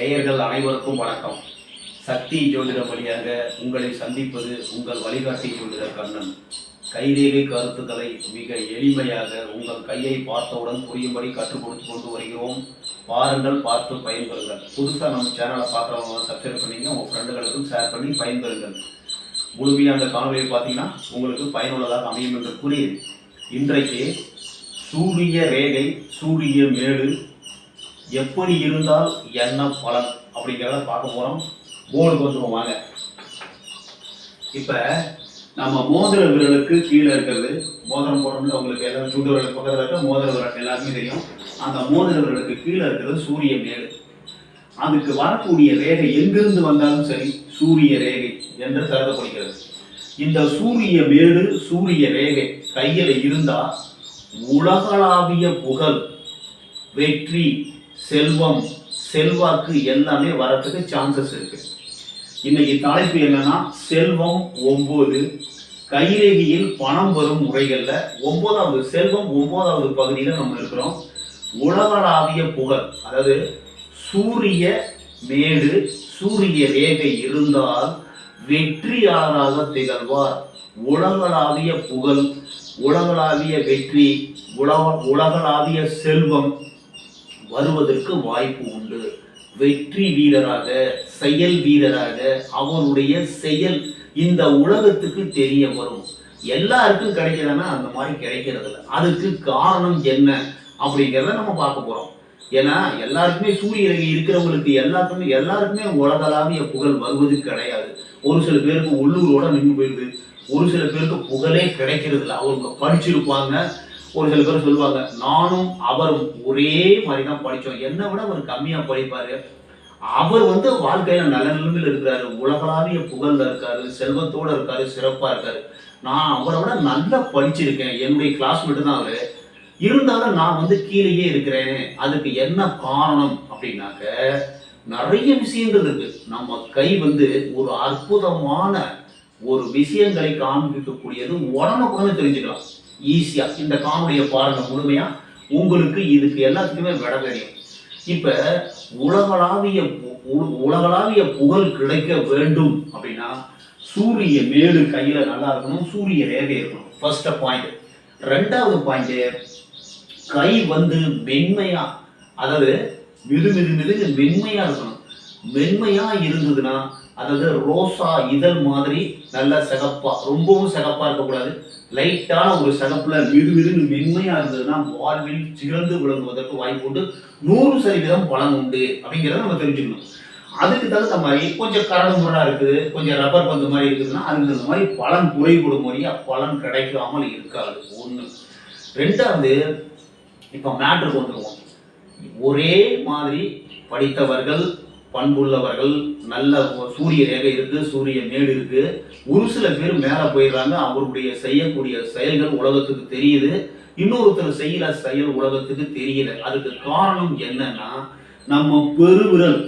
நேயர்கள் அனைவருக்கும் வணக்கம். சக்தி ஜோதிட வழியாக உங்களை சந்திப்பது உங்கள் வழிகாட்டி ஜோதிட கண்ணன். கைரேகை கருத்துக்களை மிக எளிமையாக உங்கள் கையை பார்த்தவுடன் புரியும்படி கற்றுக் கொடுத்து கொண்டு வருகிறோம். பாருங்கள் பார்த்து பயன்பெறுங்கள். புதுசாக நம்ம சேனலை பார்க்குறவங்க சப்ஸ்கிரைப் பண்ணிங்க உங்கள் ஃப்ரெண்டுகளுக்கும் ஷேர் பண்ணி பயன்பெறுங்கள். முழுமையான அந்த காணொலியை பார்த்தீங்கன்னா உங்களுக்கு பயனுள்ளதாக அமையும் என்று கூறி இன்றைக்கு சூரிய ரேகை சூரிய மேடு எப்படி இருந்தால் என்ன பலன் அப்படிங்கிறத பார்க்க போகிறோம் போர்டுக்கு வந்துடுவோம் வாங்க இப்போ நம்ம மோதிர விரலுக்கு கீழே இருக்கிறது. மோதிரம் போடுறோம்ல உங்களுக்கு எல்லாரும் சுண்டு விரல் பக்கத்தில் இருக்க மோதிர விரல் எல்லாருமே தெரியும். அந்த மோதிர விரலுக்கு கீழே இருக்கிறது சூரிய மேல் அதுக்கு வரக்கூடிய ரேகை எங்கிருந்து வந்தாலும் சரி சூரிய ரேகை என்று கருதப்படுகிறது. இந்த சூரிய மேடு சூரிய ரேகை கையில் இருந்தால் உலகளாவிய புகழ் வெற்றி செல்வம் செல்வாக்கு எல்லாமே வரத்துக்கு சான்சஸ் இருக்கு. இன்னைக்கு தலைப்பு என்னன்னா செல்வம் ஒம்பது கைரேகையில் பணம் வரும் முறைகளில் ஒன்பதாவது செல்வம் ஒன்பதாவது பகுதியில் நம்ம இருக்கிறோம். உலகளாவிய புகழ் அதாவது சூரிய மேடு சூரிய ரேகை இருந்தால் வெற்றியாளராக திகழ்வார். உலகளாவிய புகழ் உலகளாவிய வெற்றி உலக உலகளாவிய செல்வம் வருவதற்கு வாய்ப்பு உண்டு. வெற்றி வீரராக செயல் வீரராக அவருடைய செயல் இந்த உலகத்துக்கு தெரிய வரும். எல்லாருக்கும் கிடைக்கிறதுனா அந்த மாதிரி கிடைக்கிறது அதுக்கு காரணம் என்ன அப்படிங்கிறத நம்ம பார்க்க போகிறோம் ஏன்னா எல்லாருக்குமே சூரிய ரேகை இருக்கிறவங்களுக்கு எல்லாத்துக்குமே எல்லாருக்குமே உலகளாவிய புகழ் வருவது கிடையாது. ஒரு சில பேருக்கு உள்ளூரோட நின்று போயிடுது. ஒரு சில பேருக்கு புகழே கிடைக்கிறது இல்லை அவங்க படிச்சிருப்பாங்க ஒரு சில பேர் சொல்லுவாங்க நானும் அவரும் ஒரே மாதிரி தான் படித்தோம் என்னை விட அவர் கம்மியாக படிப்பாரு. அவர் வந்து வாழ்க்கையில நல்ல நிலைமையில் இருக்கிறாரு உலகளாவிய புகழ்ல இருக்காரு செல்வத்தோடு இருக்காரு சிறப்பாக இருக்காரு. நான் அவரை விட நல்லா படிச்சிருக்கேன். என்னுடைய கிளாஸ்மேட்டு தான் அவரு இருந்தாலும் நான் வந்து கீழேயே இருக்கிறேன் அதுக்கு என்ன காரணம் அப்படின்னாக்க நிறைய விஷயங்கள் இருக்கு. நம்ம கை வந்து ஒரு அற்புதமான ஒரு விஷயங்களை காண்பிக்கக்கூடியது உடனுக்குடனே தெரிஞ்சுக்கலாம். ஈஸியாக இந்த காமெடியை பாருங்கள் முழுமையா. உங்களுக்கு இதுக்கு எல்லாத்துக்குமே விட தெரியும் இப்போ உலகளாவிய உ- உலகளாவிய புகழ் கிடைக்க வேண்டும் அப்படின்னா சூரிய மேடு கையில் நல்லா இருக்கணும் சூரிய ரேகை இருக்கணும். ஃபர்ஸ்ட் பாயிண்ட் ரெண்டாவது பாயிண்ட் கை வந்து மென்மையாக அதாவது மிது மிது மிது மென்மையாக இருக்கணும். மென்மையாக இருந்ததுன்னா அதாவது ரோசா இதழ் மாதிரி நல்ல சிகப்பா ரொம்பவும் சிகப்பா இருக்கக்கூடாது. லைட்டான ஒரு சிகப்புல விறுவிறுன்னு மிதுன்னு மென்மையா இருந்ததுன்னா வாழ்வில் சிறந்து விளங்குவதற்கு வாய்ப்பு உண்டு. நூறு சதவீதம் பலன் உண்டு அப்படிங்கிறத நம்ம தெரிஞ்சுக்கணும். அதுக்கு தகுந்த மாதிரி கொஞ்சம் கரடு முரடா இருக்குது கொஞ்சம் ரப்பர் பந்து மாதிரி இருக்குதுன்னா அதுக்கு தகுந்த மாதிரி பலன் குறைபடும் மாதிரியா பலன் கிடைக்காமல் இருக்காது. ஒன்று ரெண்டாவது இப்போ மேட்ருக்கு வந்துடுவோம் ஒரே மாதிரி படித்தவர்கள் பண்புள்ளவர்கள் நல்ல ஒரு சூரிய ரேகை இருக்கு சூரிய மேடு இருக்கு. ஒரு சில பேர் மேல போயிடுறாங்க அவருடைய செய்யக்கூடிய செயல்கள் உலகத்துக்கு தெரியுது. இன்னொருத்தர் செய்கிற செயல் உலகத்துக்கு தெரியல. அதுக்கு காரணம் என்னன்னா நம்ம பெருவிரல்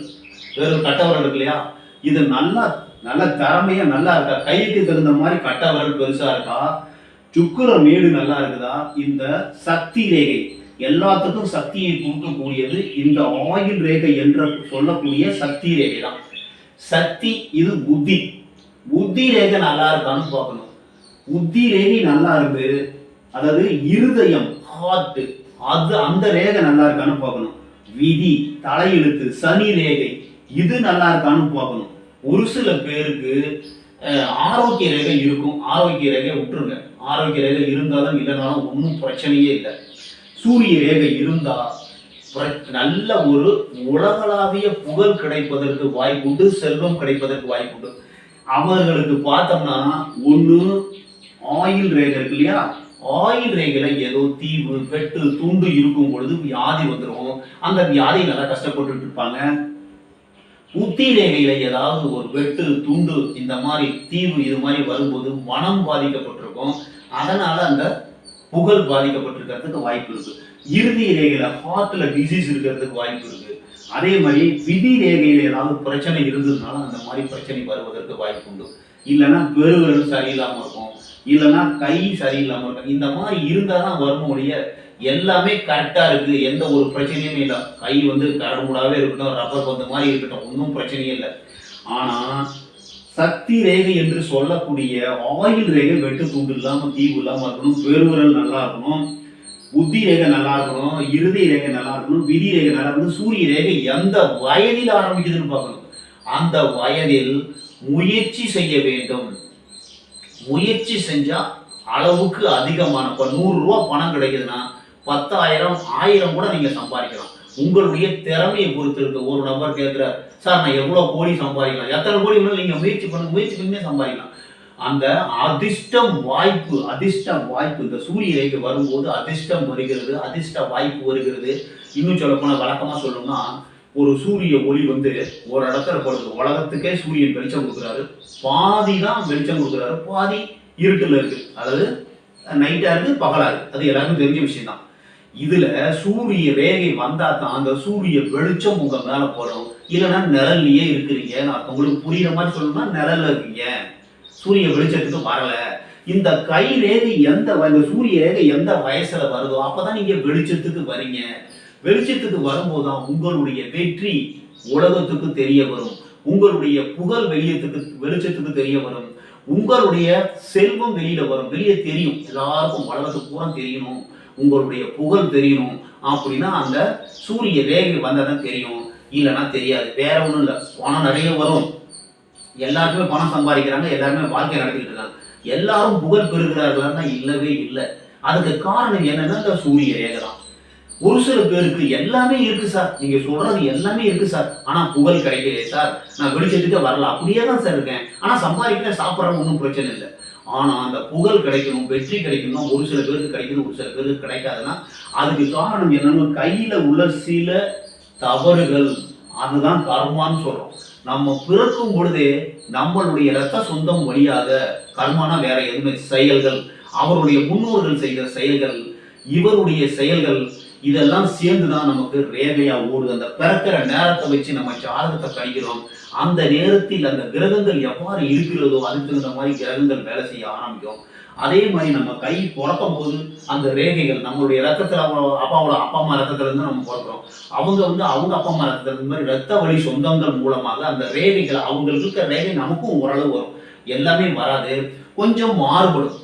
வெறும் கட்டவரல் இருக்கு இல்லையா? இது நல்லா நல்ல திறமையா நல்லா இருக்கா? கைக்கு தகுந்த மாதிரி கட்டவரல் பெருசா இருக்கா? சுக்குர மேடு நல்லா இருக்குதா? இந்த சக்தி ரேகை எல்லாத்துக்கும் சக்தியை கொடுக்கக்கூடியது இந்த ஆயில் ரேகை என்று சொல்லக்கூடிய சக்தி ரேகை தான் சக்தி இது புத்தி. புத்தி ரேகை நல்லா இருக்கான்னு பார்க்கணும். புத்தி ரேகை நல்லா இருக்கு. அதாவது இருதயம் ஹார்ட் அது அந்த ரேகை நல்லா இருக்கான்னு பார்க்கணும். விதி தலையெழுத்து சனி ரேகை இது நல்லா இருக்கான்னு பார்க்கணும். ஒரு சில பேருக்கு ஆரோக்கிய ரேகை இருக்கும். ஆரோக்கிய ரேகை விட்டுருங்க. ஆரோக்கிய ரேகை இருந்தாலும் இல்லைனாலும் ஒன்றும் பிரச்சனையே இல்லை. சூரிய ரேகை இருந்தால் நல்ல ஒரு உலகளாவிய புகழ் கிடைப்பதற்கு வாய்ப்புண்டு செல்வம் கிடைப்பதற்கு வாய்ப்புண்டு. அவர்களுக்கு பார்த்தோம்னா ஒன்று ஆயில் ரேகை இருக்கு இல்லையா? ஆயில் ரேகையில ஏதோ தீவு வெட்டு துண்டு இருக்கும் பொழுது வியாதி வந்துடும் அந்த வியாதி நல்லா கஷ்டப்பட்டுட்டு இருப்பாங்க. புத்தி ரேகையில ஏதாவது ஒரு வெட்டு துண்டு இந்த மாதிரி தீவு இது மாதிரி வரும்போது மனம் பாதிக்கப்பட்டிருக்கும். அதனால அந்த புகழ் பாதிக்கப்பட்டிருக்கிறதுக்கு வாய்ப்பு இருக்கு. இறுதி ரேகையில ஹார்ட்ல டிசீஸ் இருக்கிறதுக்கு வாய்ப்பு இருக்கு. அதே மாதிரி விதி ரேகையில ஏதாவது பிரச்சனை இருந்ததுனால அந்த மாதிரி பிரச்சனை வருவதற்கு வாய்ப்பு உண்டு. இல்லைன்னா பெருவிரல் சரியில்லாம இருக்கும். இல்லைன்னா கை சரியில்லாம இருக்கும். இந்த மாதிரி இருந்தால் தான் வரும் ஒழிய எல்லாமே கரெக்டாக இருக்குது எந்த ஒரு பிரச்சனையுமே இல்லை. கை வந்து கரடுமுடாவே இருக்கட்டும் ரப்பர் பந்து மாதிரி இருக்கட்டும் ஒன்றும் பிரச்சனையே இல்லை. ஆனால் சக்தி ரேகை என்று சொல்லக்கூடிய ஆயில் ரேகை வெட்டு துண்டு இல்லாமல் தீவு இல்லாமல் இருக்கணும். பெருவிரல் நல்லா இருக்கணும். புத்தி ரேகை நல்லா இருக்கணும். இறுதி ரேகை நல்லா இருக்கணும். விதி ரேகை நல்லா இருக்கணும். சூரிய ரேகை எந்த வயதில் ஆரம்பிக்குதுன்னு பார்க்கணும். அந்த வயதில் முயற்சி செய்ய வேண்டும். முயற்சி செஞ்சா அளவுக்கு அதிகமான இப்போ நூறுரூவா பணம் கிடைக்குதுன்னா பத்தாயிரம் ஆயிரம் கூட நீங்கள் சம்பாதிக்கலாம். உங்களுடைய திறமையை பொறுத்து இருக்கு ஒரு நபர் கேட்கிறார் சார் நான் எவ்வளோ கோடி சம்பாதிக்கலாம்? எத்தனை கோடி வேணாலும் நீங்கள் முயற்சி பண்ண முயற்சி பண்ணி சம்பாதிக்கலாம். அந்த அதிர்ஷ்டம் வாய்ப்பு அதிர்ஷ்டம் வாய்ப்பு இந்த சூரிய ரேகை வரும்போது அதிர்ஷ்டம் வருகிறது அதிர்ஷ்ட வாய்ப்பு வருகிறது. இன்னும் சொல்ல போனால் வழக்கமாக சொல்லணும்னா ஒரு சூரிய ஒளி வந்து ஒரு இடத்துல போடுது. உலகத்துக்கே சூரியன் வெளிச்சம் கொடுக்குறாரு. பாதி தான் வெளிச்சம் கொடுக்குறாரு. பாதி இருட்டில் இருக்குது அதாவது நைட்டாக இருக்குது பகலாக இருக்குது அது எல்லாருக்கும் தெரிஞ்ச விஷயம் தான் இதுல சூரிய ரேகை வந்தா தான் அந்த சூரிய வெளிச்சம் உங்க மேல போறோம் இல்லைன்னா நிழல்லையே இருக்கிறீங்க. நான் உங்களுக்கு புரியுற மாதிரி சொல்லணும்னா நிழல்ல இருக்கீங்க. சூரிய வெளிச்சத்துக்கு வரல. இந்த கை ரேகை எந்த வ- இந்த சூரிய ரேகை எந்த வயசுல வருதோ அப்பதான் நீங்க வெளிச்சத்துக்கு வரீங்க. வெளிச்சத்துக்கு வரும்போது தான் உங்களுடைய வெற்றி உலகத்துக்கு தெரிய வரும். உங்களுடைய புகழ் வெளியத்துக்கு வெளிச்சத்துக்கு தெரிய வரும். உங்களுடைய செல்வம் வெளியில வரும். வெளியே தெரியும். எல்லாருக்கும் உலகத்துக்கு பூரா தெரியணும். உங்களுடைய புகழ் தெரியணும் அப்படின்னா அந்த சூரிய ரேகை வந்தாதான் தெரியும். இல்லைன்னா தெரியாது. வேற ஒன்றும் இல்லை. பணம் நிறைய வரும். எல்லாருக்குமே பணம் சம்பாதிக்கிறாங்க. எல்லாருமே வாழ்க்கை நடத்திக்கிட்டு இருக்காங்க. எல்லாரும் புகழ் பெறுகிறார்கள்னா இல்லவே இல்லை. அதுக்கு காரணம் என்னன்னா இந்த சூரிய ரேகை தான். ஒரு சில பேருக்கு எல்லாமே இருக்கு சார். நீங்க சொல்றது எல்லாமே இருக்கு சார். ஆனா புகழ் கிடைக்கலையே சார். நான் வெளிச்சத்துக்கே வரல. அப்படியே தான் சார் இருக்கேன். ஆனா சம்பாதிக்கிறேன் சாப்பிட்றேன் ஒன்றும் பிரச்சனை இல்லை. ஆனால் அந்த புகழ் கிடைக்கணும் வெற்றி கிடைக்கணும் ஒரு சில பேருக்கு கிடைக்கணும் ஒரு சில பேருக்கு கிடைக்காதுன்னா அதுக்கு காரணம் என்னன்னா கையில் உள்ள சில தவறுகள் அதுதான் கர்மான்னு சொல்கிறோம் நம்ம பிறக்கும் பொழுதே நம்மளுடைய இரத்த சொந்தம் வழியாக கர்மானா வேற எதுவுமே செயல்கள் அவருடைய முன்னோர்கள் செய்த செயல்கள் இவருடைய செயல்கள் இதெல்லாம் சேர்ந்து தான் நமக்கு ரேகையா ஓடுது. அந்த பிறக்கிற நேரத்தை வச்சு நம்ம ஜாதகத்தை கணிக்கிறோம் அந்த நேரத்தில் அந்த கிரகங்கள் எவ்வாறு இருக்கிறதோ அதுக்கு தகுந்த மாதிரி கிரகங்கள் வேலை செய்ய ஆரம்பிக்கும். அதே மாதிரி நம்ம கை பிறக்கும் போது அந்த ரேகைகள் நம்மளுடைய ரத்தத்தில் அவ- அப்பாவோட அப்பா அம்மா ரத்தத்துல இருந்து நம்ம பிறக்கிறோம். அவங்க வந்து அவங்க அப்பா அம்மா ரத்தத்துல இந்த மாதிரி ரத்த வழி சொந்தங்கள் மூலமாக அந்த ரேகைகள் அவங்களுக்கு இருக்கிற ரேகை நமக்கும் ஓரளவு வரும். எல்லாமே வராது. கொஞ்சம் மாறுபடும்.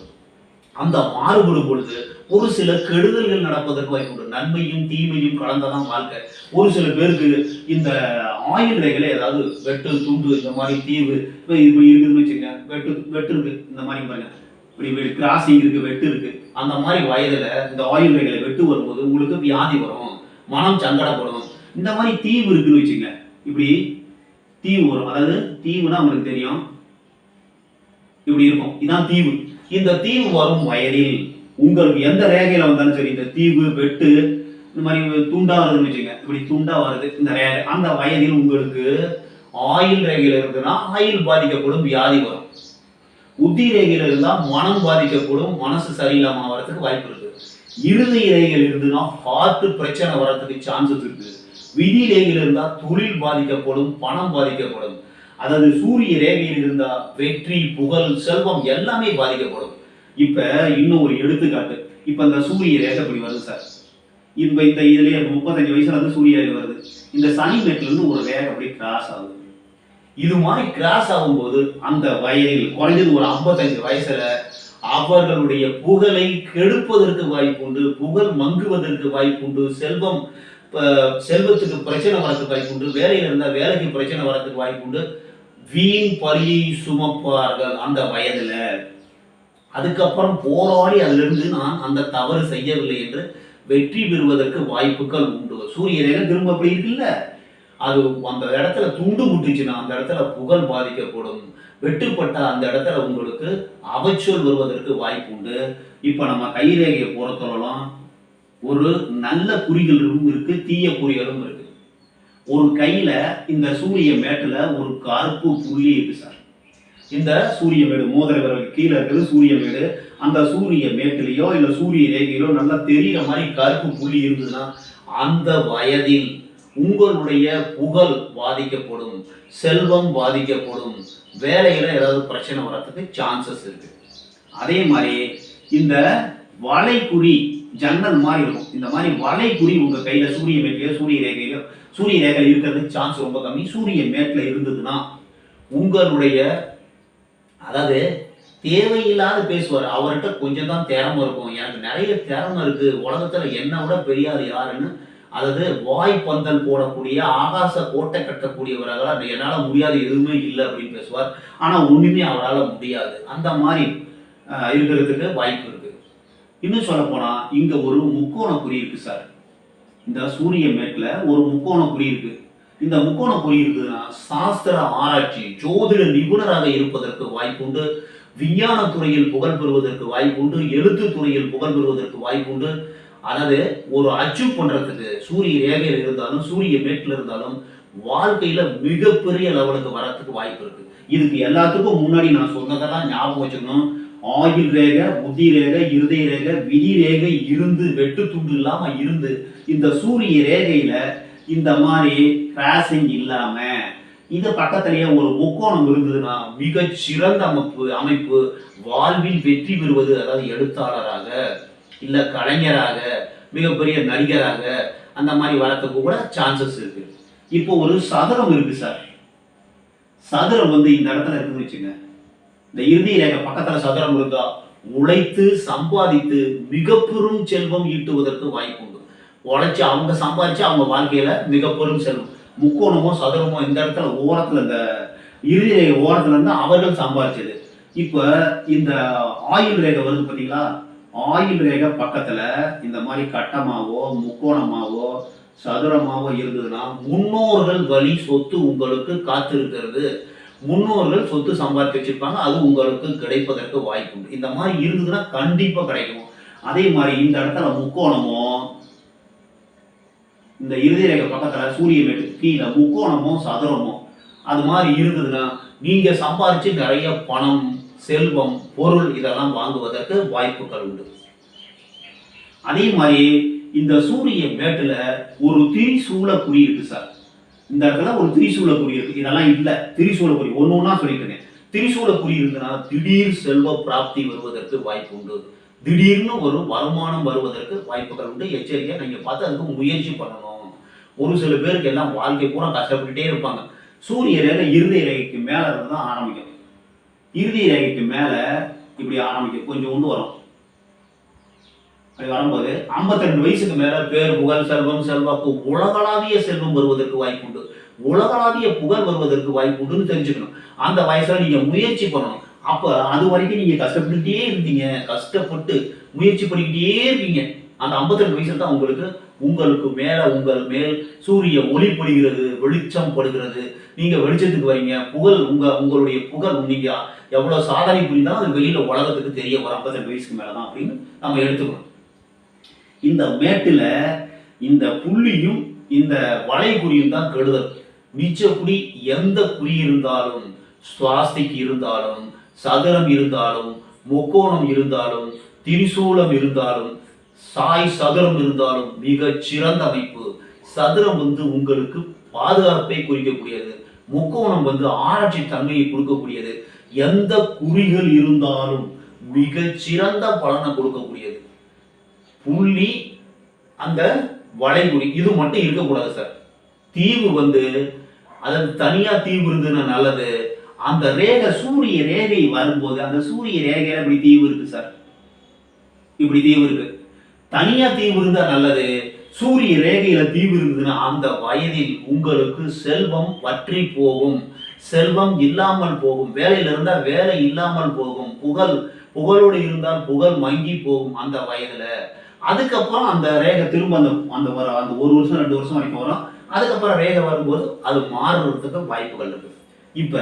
அந்த மாறுபடும் பொழுது ஒரு சில கெடுதல்கள் நடப்பதற்கு வாய்ப்பு உண்டு நன்மையும் தீமையும் கலந்ததான் வாழ்க்கை. ஒரு சில பேருக்கு இந்த ஆயுள் நிலைகளே ஏதாவது வெட்டு துண்டு இந்த மாதிரி தீவு இப்போ இப்படி இருக்குதுன்னு வச்சுங்க வெட்டு வெட்டு இருக்கு. இந்த மாதிரி பாருங்க. இப்படி கிராசிங் இருக்கு வெட்டு இருக்கு. அந்த மாதிரி வயதுல இந்த ஆயுள் நிலைகளை வெட்டு வரும்போது உங்களுக்கு வியாதி வரும். மனம் சங்கடப்படும். இந்த மாதிரி தீவு இருக்குன்னு வச்சுங்க இப்படி தீவு வரும். அதாவது தீவுனா உங்களுக்கு தெரியும். இப்படி இருக்கும். இதான் தீவு. இந்த தீவு வரும் வயதில். உங்களுக்கு எந்த ரேகையில வந்தாலும் சரி இந்த தீவு வெட்டு இந்த மாதிரி துண்டா வருதுன்னு வச்சுங்க இப்படி துண்டா வருது இந்த ரேகை. அந்த வயதில் உங்களுக்கு ஆயில் ரேகையில இருக்குன்னா ஆயில் பாதிக்கப்படும் வியாதி வரும். உத்தி ரேகையில இருந்தா மனம் பாதிக்கப்படும் மனசு சரியில்லாம வரதுக்கு வாய்ப்பு இருக்கு. இறுதி ரேகையில் இருந்துன்னா ஹார்ட் பிரச்சனை வரதுக்கு சான்சஸ் இருக்கு. விதி ரேகையில் இருந்தா தொழில் பாதிக்கப்படும் பணம் பாதிக்கப்படும். அதாவது சூரிய ரேகையில் இருந்தா வெற்றி புகழ் செல்வம் எல்லாமே பாதிக்கப்படும். இப்ப இன்னும் ஒரு எடுத்துக்காட்டு. இப்ப இந்த சூரிய ரேட் அப்படி வருது சார். இப்ப இந்த இதுலயே முப்பத்தஞ்சு வயசுல இருந்து சூரிய வருது. இந்த சனி மேட்ல இருந்து ஒரு ரேகை அப்படியே கிராஸ் ஆகுது. இது மாதிரி கிராஸ் ஆகும்போது அந்த வயதில் குறைஞ்சது ஒரு 55 வயசுல அவர்களுடைய புகழை கெடுப்பதற்கு வாய்ப்புண்டு புகழ் மங்குவதற்கு வாய்ப்புண்டு செல்வம் செல்வத்துக்கு பிரச்சனை வரதுக்கு வாய்ப்புண்டு வேலையில இருந்தா வேலைக்கு பிரச்சனை வரதுக்கு வாய்ப்புண்டு வீண் பழியை சுமப்பார்கள் அந்த வயதுல. அதுக்கப்புறம் போராடி அதிலிருந்து நான் அந்த தவறு செய்யவில்லை என்று வெற்றி பெறுவதற்கு வாய்ப்புகள் உண்டு. சூரியனை திரும்ப அப்படி இருக்குல்ல? அது அந்த இடத்துல துண்டு முட்டுச்சுன்னா அந்த இடத்துல புகழ் பாதிக்கப்படும். வெட்டுப்பட்ட அந்த இடத்துல உங்களுக்கு அவச்சொல் வருவதற்கு வாய்ப்பு உண்டு. இப்போ நம்ம கைரேகையை பொறுத்தவரைலாம் ஒரு நல்ல குறிகளும் இருக்கு. தீய குறிகளும் இருக்கு. ஒரு கையில இந்த சூரிய மேட்டில் ஒரு கருப்பு புள்ளி இருக்கு சார். இந்த சூரிய மேடு மோதிர கீழே இருக்கிறது சூரிய மேடு. அந்த சூரிய மேட்டிலேயோ இல்லை சூரிய ரேகையிலோ நல்லா தெரிகிற மாதிரி கருப்பு புள்ளி இருந்ததுன்னா அந்த வயதில் உங்களுடைய புகழ் பாதிக்கப்படும் செல்வம் பாதிக்கப்படும் வேலையில் ஏதாவது பிரச்சனை வர்றதுக்கு சான்சஸ் இருக்கு. அதே மாதிரி இந்த வளைக்குறி ஜன்னல் மாதிரி இருக்கும். இந்த மாதிரி வளைக்குறி உங்கள் கையில் சூரிய மேட்லயோ சூரிய ரேகையிலோ சூரிய ரேகையில் இருக்கிறதுக்கு சான்ஸ் ரொம்ப கம்மி. சூரிய மேட்டில் இருந்ததுன்னா உங்களுடைய அதாவது தேவையில்லாத பேசுவார். அவர்கிட்ட கொஞ்சம் தான் திறமை இருக்கும். எனக்கு நிறைய திறமை இருக்கு. உலகத்துல என்ன விட பெரியார் யாருன்னு? அதாவது வாய்ப்பந்தல் போடக்கூடிய ஆகாச கோட்டை கட்டக்கூடியவராக என்னால் முடியாது எதுவுமே இல்லை அப்படின்னு பேசுவார். ஆனால் ஒன்றுமே அவரால் முடியாது. அந்த மாதிரி இருக்கிறதுக்கு வாய்ப்பு இருக்கு. இன்னும் சொல்லப்போனால் இங்கே ஒரு முக்கோண குறி இருக்கு சார். இந்த சூரிய மேட்டில் ஒரு முக்கோண குறி இருக்கு. இந்த முக்கோண போயிருக்குதுன்னா இருக்குதுன்னா சாஸ்திர ஆராய்ச்சி ஜோதிட நிபுணராக இருப்பதற்கு வாய்ப்புண்டு விஞ்ஞான துறையில் புகழ் பெறுவதற்கு வாய்ப்புண்டு எழுத்து துறையில் புகழ் பெறுவதற்கு வாய்ப்புண்டு. அதாவது ஒரு அச்சீவ் பண்றதுக்கு சூரிய ரேகையில் இருந்தாலும் சூரிய மேட்டில் இருந்தாலும் வாழ்க்கையில மிகப்பெரிய லெவலுக்கு வரத்துக்கு வாய்ப்பு இருக்கு. இதுக்கு எல்லாத்துக்கும் முன்னாடி நான் சொன்னதெல்லாம் ஞாபகம் வச்சுக்கணும். ஆயுள் ரேகை புத்தி ரேகை இருதய ரேகை விதி ரேகை இருந்து வெட்டு துண்டு இல்லாம இருந்து இந்த சூரிய ரேகையில இந்த மாதிரி கிராசிங் இல்லாம இது பக்கத்திலேயே ஒரு முக்கோணம் இருந்ததுன்னா மிக சிறந்த அமைப்பு அமைப்பு வாழ்வில் வெற்றி பெறுவது அதாவது எழுத்தாளராக இல்ல கலைஞராக மிகப்பெரிய நடிகராக அந்த மாதிரி வரத்துக்கு கூட சான்சஸ் இருக்கு. இப்போ ஒரு சதுரம் இருக்கு சார் சதுரம் வந்து இந்த இடத்துல இருக்குன்னு வச்சுங்க இந்த இறுதி ரேகை பக்கத்துல சதுரம் இருந்தா உழைத்து சம்பாதித்து மிக பெரும் செல்வம் ஈட்டுவதற்கு வாய்ப்பு உண்டு. உழைச்சி அவங்க சம்பாதிச்சு அவங்க வாழ்க்கையில் மிக பெரும் செல்வம். முக்கோணமோ சதுரமோ இந்த இடத்துல ஓரத்தில் இந்த இறுதி ரேகை ஓரத்துல இருந்து அவர்கள் சம்பாதிச்சது இப்போ இந்த ஆயுள் ரேகை வருது பார்த்தீங்களா ஆயுள் ரேகை பக்கத்தில் இந்த மாதிரி கட்டமாவோ முக்கோணமாவோ சதுரமாவோ இருந்ததுன்னா முன்னோர்கள் வழி சொத்து உங்களுக்கு காத்திருக்கிறது. முன்னோர்கள் சொத்து சம்பாதிச்சு வச்சிருப்பாங்க. அது உங்களுக்கு கிடைப்பதற்கு வாய்ப்பு உண்டு. இந்த மாதிரி இருந்ததுன்னா கண்டிப்பாக கிடைக்கும். அதே மாதிரி இந்த இடத்துல முக்கோணமோ இந்த இறுதி ரேகை சூரிய மேட்டுக்கு கீழே முக்கோணமோ சதுரமோ அது மாதிரி இருந்ததுன்னா நீங்கள் சம்பாதிச்சு நிறைய பணம் செல்வம் பொருள் இதெல்லாம் வாங்குவதற்கு வாய்ப்புகள் உண்டு. அதே மாதிரி இந்த சூரிய மேட்டில் ஒரு திரிசூல குறி இருக்கு சார். இந்த இடத்துல ஒரு திரிசூல குறி இருக்கு. இதெல்லாம் இல்லை. திரிசூல குறி ஒன்று ஒன்றா சொல்லிட்டேன் திரிசூல குறி இருந்ததுன்னா திடீர் செல்வ பிராப்தி வருவதற்கு வாய்ப்பு உண்டு. திடீர்னு ஒரு வருமானம் வருவதற்கு வாய்ப்புகள் உண்டு. எச்சரிக்கை நீங்கள் பார்த்து அதுக்கு முயற்சி பண்ணணும். ஒரு சில பேருக்கு எல்லாம் வாழ்க்கை பூரா கஷ்டப்பட்டுட்டே இருப்பாங்க. சூரிய ரேகை இறுதி ரேகைக்கு மேலே இருந்து தான் ஆரம்பிக்கும் இறுதி ரேகைக்கு மேலே இப்படி ஆரம்பிக்கும் கொஞ்சம் கொண்டு வரும். அப்படி வரும்போது 52 வயசுக்கு மேலே பேர் புகழ் செல்வம் செல்வாக்கு உலகளாவிய செல்வம் வருவதற்கு வாய்ப்பு உண்டு உலகளாவிய புகழ் வருவதற்கு வாய்ப்பு உண்டுன்னு தெரிஞ்சுக்கணும். அந்த வயசில் நீங்கள் முயற்சி பண்ணணும். அப்போ அது வரைக்கும் நீங்கள் கஷ்டப்பட்டுட்டே இருந்தீங்க. கஷ்டப்பட்டு முயற்சி பண்ணிக்கிட்டே இருக்கீங்க அந்த 52 வயசுல தான் உங்களுக்கு உங்களுக்கு மேலே உங்கள் மேல் சூரிய ஒளி படுகிறது வெளிச்சம் படுகிறது. நீங்கள் வெளிச்சத்துக்கு வரீங்க. புகழ் உங்கள் உங்களுடைய புகழ் நீங்கள் எவ்வளோ சாதனை புரிந்தாலும் அது வெளியில் உலகத்துக்கு தெரிய ஒரு ஐம்பத்தி ரெண்டு வயசுக்கு மேலே தான் அப்படின்னு நம்ம எடுத்துக்கிறோம். இந்த மேட்டில் இந்த புள்ளியும் இந்த வளைகுறியும் தான் கெடுதல். மிச்சக்குடி எந்த குறி இருந்தாலும் சுவாஸ்திக் இருந்தாலும் சதுரம் இருந்தாலும் முக்கோணம் இருந்தாலும் திரிசூலம் இருந்தாலும் சாய் சதுரம் இருந்தாலும் மிக சிறந்த அமைப்பு. சதுரம் வந்து உங்களுக்கு பாதுகாப்பை குறிக்கக்கூடியது. முக்கோணம் வந்து ஆராய்ச்சி தன்மையை கொடுக்கக்கூடியது. எந்த குறிகள் இருந்தாலும் மிகச் சிறந்த பலனை கொடுக்கக்கூடியது. புள்ளி அந்த வளைகுடி இது மட்டும் இருக்கக்கூடாது சார். தீவு வந்து அதாவது தனியா தீவு இருந்ததுன்னா நல்லது. அந்த ரேகை சூரிய ரேகை வரும்போது அந்த சூரிய ரேகையில இப்படி தீவு இருக்கு சார். இப்படி தீவு இருக்கு. தனியா தீவு இருந்தா நல்லது. சூரிய ரேகையில தீவு இருந்ததுன்னா அந்த வயதில் உங்களுக்கு செல்வம் வற்றி போகும். செல்வம் இல்லாமல் போகும். வேலையில இருந்தா வேலை இல்லாமல் போகும். புகழ் புகழோடு இருந்தால் புகழ் மங்கி போகும் அந்த வயதுல. அதுக்கப்புறம் அந்த ரேகை திரும்ப அந்த அந்த வர அந்த ஒரு வருஷம் ரெண்டு வருஷம் வரைக்கும் வரும். அதுக்கப்புறம் ரேகை வரும்போது அது மாறுறதுக்கு வாய்ப்புகள் இருக்கு. இப்ப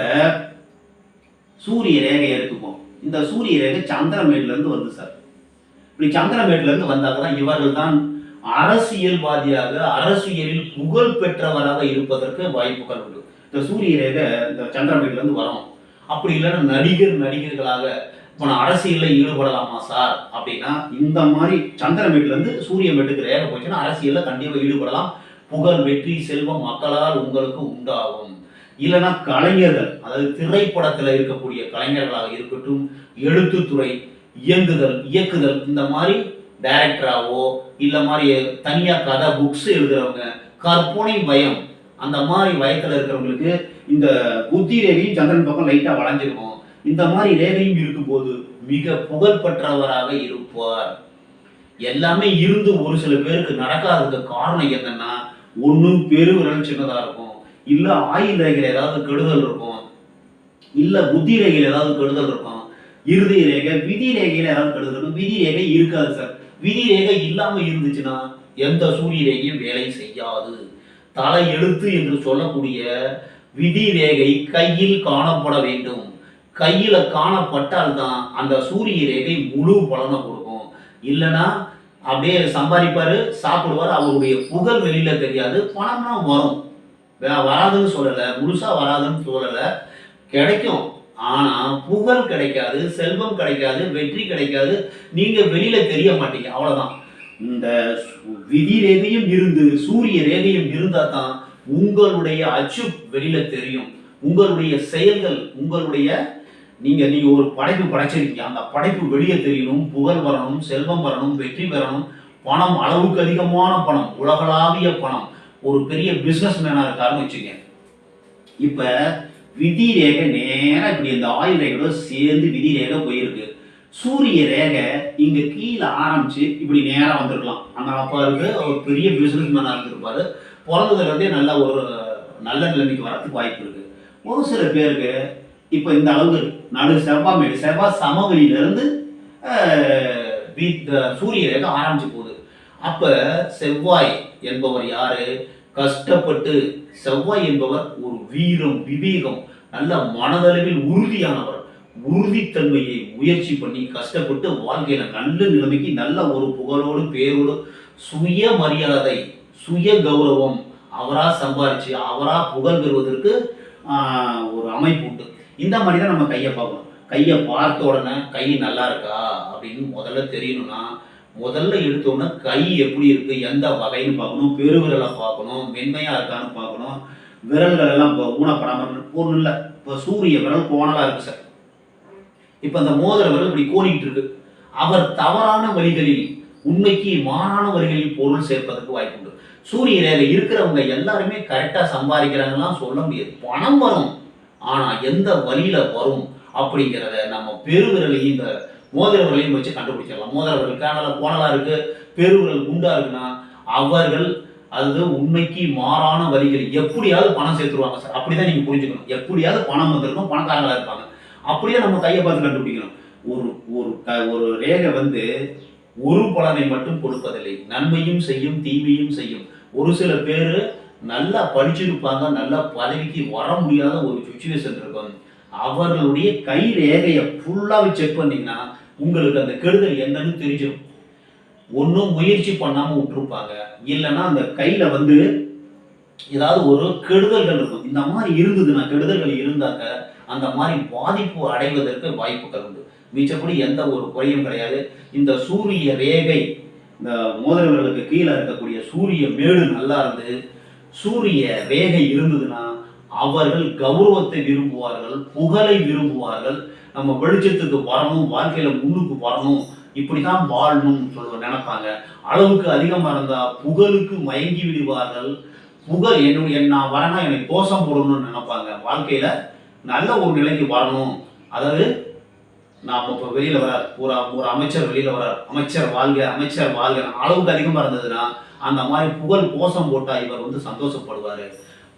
சூரிய ரேகை எடுத்துப்போம். இந்த சூரிய ரேகை சந்திரமேட்ல இருந்து வருது சார். இப்படி சந்திரமேட்ல இருந்து வந்தாங்க தான் இவர்கள் தான் அரசியல்வாதியாக அரசியலில் புகழ் பெற்றவராக இருப்பதற்கு வாய்ப்புகள் உண்டு. இந்த சூரிய ரேக இந்த சந்திரமேட்ல இருந்து அப்படி இல்லைன்னா நடிகர் நடிகர்களாக இப்போ நான் அரசியலில் ஈடுபடலாமா சார்? அப்படின்னா இந்த மாதிரி சந்திரமேட்ல இருந்து சூரிய மேட்டுக்கு ரேக போச்சுன்னா அரசியலில் கண்டிப்பாக ஈடுபடலாம். புகழ் வெற்றி செல்வம் மக்களால் உங்களுக்கு உண்டாகும். இல்லைன்னா கலைஞர்கள் அதாவது திரைப்படத்தில் இருக்கக்கூடிய கலைஞர்களாக இருக்கட்டும் எழுத்துத்துறை இயங்குதல் இயக்குதல் இந்த மாதிரி டைரக்டராகவோ இல்லை மாதிரி தனியாக கதை புக்ஸ் எழுதுறவங்க கற்பனை பயம் அந்த மாதிரி பயத்தில் இருக்கிறவங்களுக்கு இந்த புத்தி ரேகையும் சந்திரன் பக்கம் லைட்டாக வளைஞ்சிருக்கும். இந்த மாதிரி ரேகையும் இருக்கும்போது மிக புகழ்பெற்றவராக இருப்பார். எல்லாமே இருந்து ஒரு சில பேருக்கு நடக்காததுக்கு காரணம் என்னன்னா ஒன்றும் பெருவிரல் சின்னதாக இருக்கும். இல்லை ஆயுள் ரேகையில் ஏதாவது கெடுதல் இருக்கும். இல்லை புத்தி ரேகையில் ஏதாவது கெடுதல் இருக்கும். இறுதி ரேகை விதி ரேகையில யாராவது கெடுதல் விதி ரேகை இருக்காது சார். விதி ரேகை இல்லாம இருந்துச்சுன்னா எந்த சூரிய ரேகையும் வேலை செய்யாது. தலை எழுத்து என்று சொல்லக்கூடிய விதி ரேகை கையில் காணப்பட வேண்டும். கையில காணப்பட்டால் தான் அந்த சூரிய ரேகை முழு பலனை கொடுக்கும். இல்லைன்னா அப்படியே சம்பாதிப்பாரு சாப்பிடுவாரு அவருடைய புகழ் வெளியில தெரியாது பணம்னா வரும். வே- வராதுன்னு சொல்லலை முழுசா வராதுன்னு சொல்லலை கிடைக்கும். ஆனால் புகழ் கிடைக்காது செல்வம் கிடைக்காது வெற்றி கிடைக்காது. நீங்கள் வெளியில் தெரிய மாட்டீங்க. அவ்வளோதான் இந்த விதி ரேகையும் இருந்து சூரிய ரேகையும் இருந்தால் தான் உங்களுடைய அச்சு வெளியில் தெரியும். உங்களுடைய செயல்கள் உங்களுடைய நீங்கள் நீங்கள் ஒரு படைப்பு படைச்சிருக்கீங்க. அந்த படைப்பு வெளியே தெரியணும். புகழ் வரணும் செல்வம் வரணும் வெற்றி பெறணும். பணம் அளவுக்கு அதிகமான பணம் உலகளாவிய பணம். ஒரு பெரிய பிஸ்னஸ் மேனாக இருக்காருன்னு வச்சுக்கேன் இப்போ விதி ரேகை நேராக இப்படி இந்த ஆயுள் ரேகையோட சேர்ந்து விதி ரேகை போயிருக்கு. சூரிய ரேகை இங்கே கீழே ஆரம்பிச்சு இப்படி நேராக வந்திருக்கலாம். அந்த அப்பாருக்கு ஒரு பெரிய பிசினஸ் மேனாக இருந்திருப்பாரு பிறந்ததுலேருந்தே நல்ல ஒரு நல்ல நிலைமைக்கு வரத்துக்கு வாய்ப்பு இருக்கு. ஒரு சில பேருக்கு இப்போ இந்த அளவுக்கு நடு செவ்வாய் மேடு செவ்வாய் சமவெளியிலேருந்து சூரிய ரேகை ஆரம்பிச்சு போகுது. அப்போ செவ்வாய் என்பவர் யாரு? கஷ்டப்பட்டு செவ்வாய் என்பவர் ஒரு வீரம் விவேகம் நல்ல மனதளவில் உறுதியானவர். உறுதித்தன்மையை முயற்சி பண்ணி கஷ்டப்பட்டு வாழ்க்கையில நல்ல நிலைமைக்கு நல்ல ஒரு புகழோடு பேரோடு சுய மரியாதை சுய கௌரவம் அவராக சம்பாரிச்சு அவராக புகழ் பெறுவதற்கு ஒரு அமைப்பு உண்டு. இந்த மாதிரி தான் நம்ம கையை பார்க்கணும். கையை பார்த்த உடனே கை நல்லா இருக்கா? அப்படின்னு முதல்ல தெரியணும்னா முதல்ல எடுத்தோம்னா கை எப்படி இருக்கு எந்த வகைன்னு பார்க்கணும் பெருவிரலை பார்க்கணும் மென்மையா இருக்கான்னு பார்க்கணும். விரல்கள் எல்லாம் இப்போ ஊனப்படாமல் ஒன்றும் இல்லை. இப்போ சூரிய விரல் கோணலாக இருக்கு சார் இப்போ அந்த மோதிர விரல் இப்படி கோணிக்கிட்டு இருக்கு. அவர் தவறான வழிகளில் உண்மைக்கு மாறான வழிகளில் பொருள் சேர்ப்பதற்கு வாய்ப்பு உண்டு. சூரிய ரேகை இருக்கிறவங்க எல்லாருமே கரெக்டாக சம்பாதிக்கிறாங்கலாம் சொல்ல முடியாது. பணம் வரும். ஆனால் எந்த வழியில் வரும் அப்படிங்கிறத நம்ம பெருவிரலையும் இந்த மோதிரவர்களையும் வச்சு கண்டுபிடிச்சிடலாம். மோதிரவர்கள் விரல் கேனல இருக்கு பெருவர்கள் குண்டா இருக்குன்னா அவர்கள் அது உண்மைக்கு மாறான வழிகள் எப்படியாவது பணம் சேர்த்துருவாங்க சார். அப்படிதான் நீங்க புரிஞ்சுக்கணும். எப்படியாவது பணம் வந்திருக்கும் பணக்காரங்களா இருப்பாங்க. அப்படியே நம்ம கையை பார்த்து கண்டுபிடிக்கணும். ஒரு ஒரு க ஒரு ரேகை வந்து ஒரு பலனை மட்டும் கொடுப்பதில்லை. நன்மையும் செய்யும் தீமையும் செய்யும். ஒரு சில பேர் நல்லா படிச்சிருப்பாங்க நல்லா பதவிக்கு வர முடியாத ஒரு சுச்சுவேஷன் இருக்கும். அவர்களுடைய கை ரேகையை ஃபுல்லாக செக் பண்ணீங்கன்னா உங்களுக்கு அந்த கெடுதல் என்னன்னு தெரிஞ்சிடும் ஒன்றும் முயற்சி பண்ணாமல் விட்டுருப்பாங்க. இல்லைன்னா அந்த கையில் வந்து ஏதாவது ஒரு கெடுதல்கள் இருக்கும். இந்த மாதிரி இருந்ததுன்னா கெடுதல்கள் இருந்தாக்க அந்த மாதிரி பாதிப்பு அடைவதற்கு வாய்ப்புகள் உண்டு. மிச்சப்படி எந்த ஒரு குறையும் கிடையாது. இந்த சூரிய ரேகை இந்த மோதிரவர்களுக்கு கீழே இருக்கக்கூடிய சூரிய மேடு நல்லா இருந்து சூரிய ரேகை இருந்ததுன்னா அவர்கள் கௌரவத்தை விரும்புவார்கள் புகழை விரும்புவார்கள். நம்ம வெளிச்சத்துக்கு வரணும் வாழ்க்கையில முன்னுக்கு வரணும் இப்படிதான் வாழணும்னு சொல்ல நினைப்பாங்க. அளவுக்கு அதிகமா இருந்தா புகழுக்கு மயங்கி விடுவார்கள். புகழ் என்னுடைய நான் வரேன்னா எனக்கு கோஷம் போடணும்னு நினைப்பாங்க. வாழ்க்கையில நல்ல ஒரு நிலைக்கு வரணும். அதாவது நான் இப்போ வெளியில வர ஒரு ஒரு அமைச்சர் வெளியில வர அமைச்சர் வாழ்க அமைச்சர் வாழ்க அளவுக்கு அதிகமா இருந்ததுன்னா அந்த மாதிரி புகழ் கோஷம் போட்டா இவர் வந்து சந்தோஷப்படுவாரு.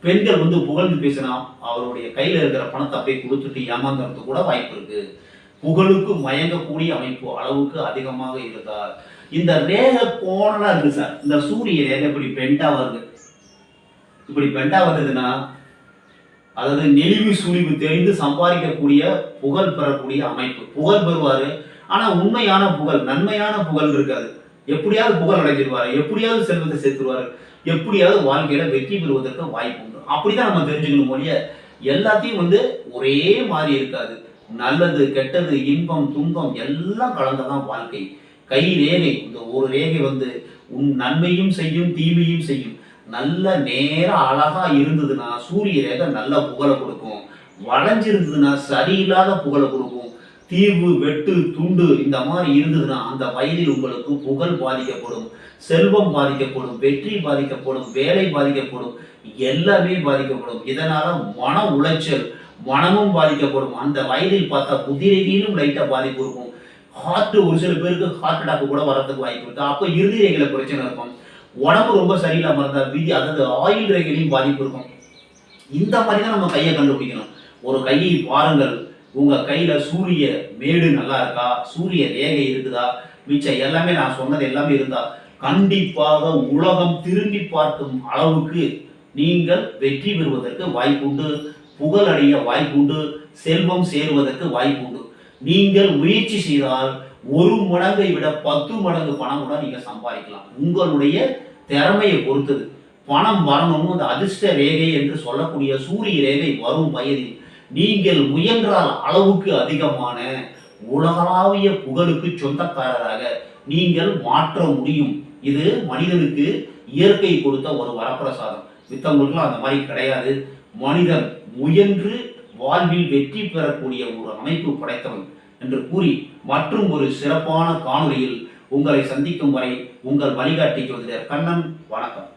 பெண்கள் வந்து புகழ்ந்து பேசினா அவருடைய கையில் இருக்கிற பணத்தை அப்படியே கொடுத்துட்டு ஏமாந்துறது கூட வாய்ப்பு இருக்கு. புகழுக்கு மயங்கக்கூடிய அமைப்பு அளவுக்கு அதிகமாக இருந்தார் இந்த ரேகை கோணலா இருக்கு சார். இந்த சூரிய ரேகை இப்படி பெண்டா வருது. இப்படி பெண்டா வருதுன்னா அதாவது நெளிவு சுழிவு தெரிந்து சம்பாதிக்கக்கூடிய புகழ் பெறக்கூடிய அமைப்பு. புகழ் பெறுவாரு. ஆனா உண்மையான புகழ் நன்மையான புகழ் இருக்காது. எப்படியாவது புகழ் அடைஞ்சிருவாரு எப்படியாவது செல்வத்தை சேர்த்துருவாரு எப்படியாவது வாழ்க்கையில வெற்றி பெறுவதற்கு வாய்ப்பு உண்டு. அப்படிதான் நம்ம தெரிஞ்சுக்கணும் மொழிய எல்லாத்தையும் வந்து ஒரே மாதிரி இருக்காது. நல்லது கெட்டது இன்பம் துன்பம் எல்லாம் கலந்ததான் வாழ்க்கை. கை ரேகை இந்த ஒரு ரேகை வந்து உன் நன்மையும் செய்யும் தீமையும் செய்யும். நல்ல நேரம் அழகா இருந்ததுன்னா சூரிய ரேகை நல்ல புகழை கொடுக்கும். வளைஞ்சிருந்ததுன்னா சரியில்லாத புகழை கொடுக்கும். தீவு வெட்டு துண்டு இந்த மாதிரி இருந்ததுன்னா அந்த வயதில் உங்களுக்கு புகழ் பாதிக்கப்படும் செல்வம் பாதிக்கப்படும் வெற்றி பாதிக்கப்படும் வேலை பாதிக்கப்படும் எல்லாமே பாதிக்கப்படும். இதனால மன உளைச்சல் மனமும் பாதிக்கப்படும். அந்த வயதில் பார்த்தா புதிரையிலும் லைட்டா பாதிப்பு இருக்கும். ஹார்ட் ஒரு சில பேருக்கு ஹார்ட் அட்டாக் கூட வரதுக்கு வாய்ப்பு இருக்கு. அப்போ இறுதி ரேகையில பிரச்சனை இருக்கும். உடம்பு ரொம்ப சரியில்லாம இருந்தா விதி அதாவது ஆயுள் ரேகையிலையும் பாதிப்பு இருக்கும். இந்த மாதிரி தான் நம்ம கையை கண்டுபிடிக்கணும். ஒரு கையை பாருங்கள். உங்க கையில சூரிய மேடு நல்லா இருக்கா? சூரிய ரேகை இருக்குதா? மிச்சம் எல்லாமே நான் சொன்னது எல்லாமே இருந்தா கண்டிப்பாக உலகம் திரும்பி பார்க்கும் அளவுக்கு நீங்கள் வெற்றி பெறுவதற்கு வாய்ப்புண்டு புகழடைய வாய்ப்புண்டு செல்வம் சேருவதற்கு வாய்ப்புண்டு. நீங்கள் முயற்சி செய்தால் ஒரு மடங்கை விட பத்து மடங்கு பணம் கூட நீங்க சம்பாதிக்கலாம். உங்களுடைய திறமையை பொறுத்தது. பணம் வரணும்னு அந்த அதிர்ஷ்ட ரேகை என்று சொல்லக்கூடிய சூரிய ரேகை வரும் வயதில் நீங்கள் முயன்றால் அளவுக்கு அதிகமான உலகளாவிய புகழுக்கு சொந்தக்காரராக நீங்கள் மாற்ற முடியும். இது மனிதனுக்கு இயற்கை கொடுத்த ஒரு வரப்பிரசாதம். மித்தவங்களுக்குலாம் அந்த மாதிரி கிடையாது. மனிதன் முயன்று வாழ்வில் வெற்றி பெறக்கூடிய ஒரு அமைப்பு படைத்தவன் என்று கூறி மற்றும் ஒரு சிறப்பான காணொலியில் உங்களை சந்திக்கும் வரை உங்கள் வழிகாட்டி ஜோதிடர் கண்ணன் வணக்கம்.